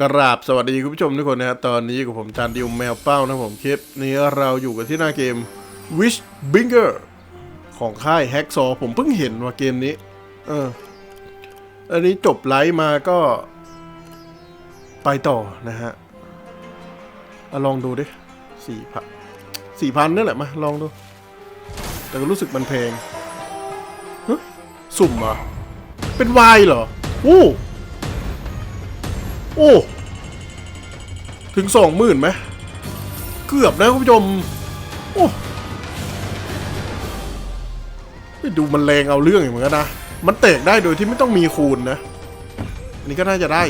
กราบสวัสดีคุณผู้ชมทุกคนนะครับตอนนี้กับผมจานดิวแมวเป้านะผมคลิปนี้เราอยู่กันที่หน้าเกม Wish Binger ของค่าย Hacksaw ผมเพิ่งเห็นว่าเกมนี้ เออ อันนี้จบไลฟ์มาก็ ไปต่อนะฮะอะลองดูดิสี่พันสี่พันนี่แหละมา ลองดู แต่ก็รู้สึกมันแพงสุ่มเหรอ เป็นวายเหรอโอ้ โอ้ ถึงสองหมื่นไหมเกือบนะคุณผู้ชม โอ้ดูมันแรงเอาเรื่องอย่างเหมือนกันนะ มันเตกได้โดยที่ไม่ต้องมีคูณนะ อันนี้ก็น่าจะได้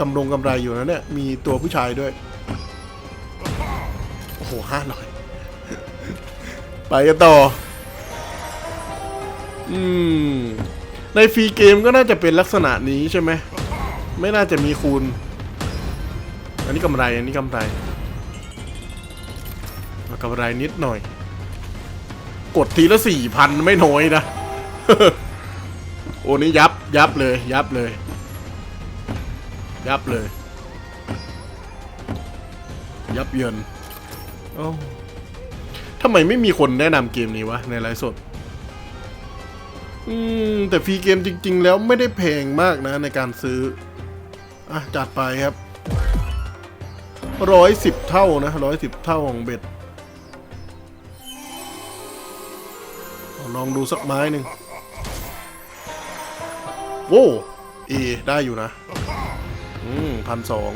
กำลงกำไรอยู่นะเนี่ย มีตัวผู้ชายด้วย โอ้โหห้าหน่อยไปกันต่อ อืม ในฟรีเกมก็น่าจะเป็นลักษณะนี้ใช่ไหม ไม่น่าจะมีคูณ อันนี้กำไร อันนี้กำไรเอากำไรนิดหน่อย กดทีละสี่พันไม่น้อยนะ โอ้นี่ยับ ยับเลย ยับเลย ยับเลย ยับเยินเอ้ทำไมไม่มีคนแนะนำเกมนี้วะ ในไลฟ์สด อืม แต่ฟรีเกมจริง ๆ แล้วไม่ได้แพงมากนะในการซื้อ อะ จัดไปครับ ร้อยสิบเท่านะร้อยสิบเท่าของเบ็ดลองดูสักไม้หนึ่งโว้เอได้อยู่นะ อืมพันสอง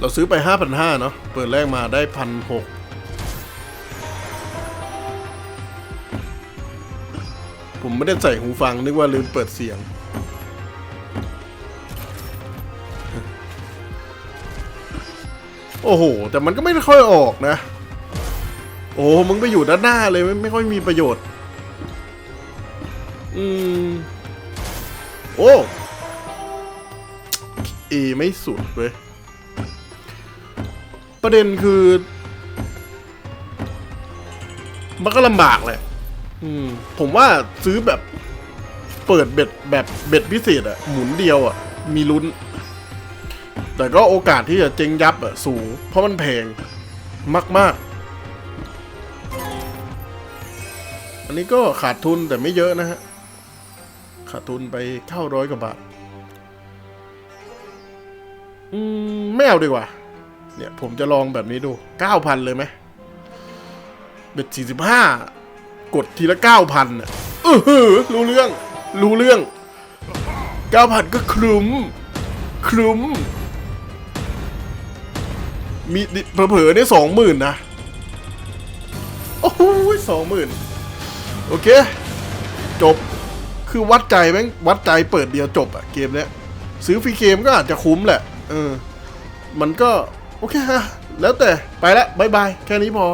เราซื้อไปห้าพันห้าเนาะ เปิดแรกมาได้พันหกผมไม่ได้ใส่หูฟัง นึกว่าลืมเปิดเสียง โอ้โห แต่มันก็ไม่ค่อยออกนะ โอ้มึงไปอยู่ด้านหน้าเลยไม่ไม่ค่อยมีประโยชน์ อืม โอ้เอไม่สุดเว้ยประเด็นคือ มันก็ลำบากแหละอืมผมว่าซื้อแบบ เปิดเบ็ดแบบเบ็ดพิเศษอะหมุนเดียวอะมีลุ้น แต่ก็โอกาสที่จะเจ๊งยับสูง เพราะมันแพงมากๆ อันนี้ก็ขาดทุนแต่ไม่เยอะนะฮะ ขาดทุนไปเท่าร้อยกว่าบาท อืมไม่เอาดีกว่า เนี่ยผมจะลองแบบนี้ดูเก้าพันเลยไหมเบ็ดสี่สิบห้ากดทีละเก้าพันอะเออหือรู้เรื่อง รู้เรื่องเก้าพันก็คลุมคลุม มีเผลอๆเนี่ยสองหมื่นนะ โอ้โหสองหมื่นโอเค จบคือวัดใจแม่งวัดใจเปิดเดียวจบอะเกมเนี้ย ซื้อฟรีเกมก็อาจจะคุ้มแหละ เออ มันก็ โอเคฮะ แล้วแต่ไปละบายบาย แค่นี้พอ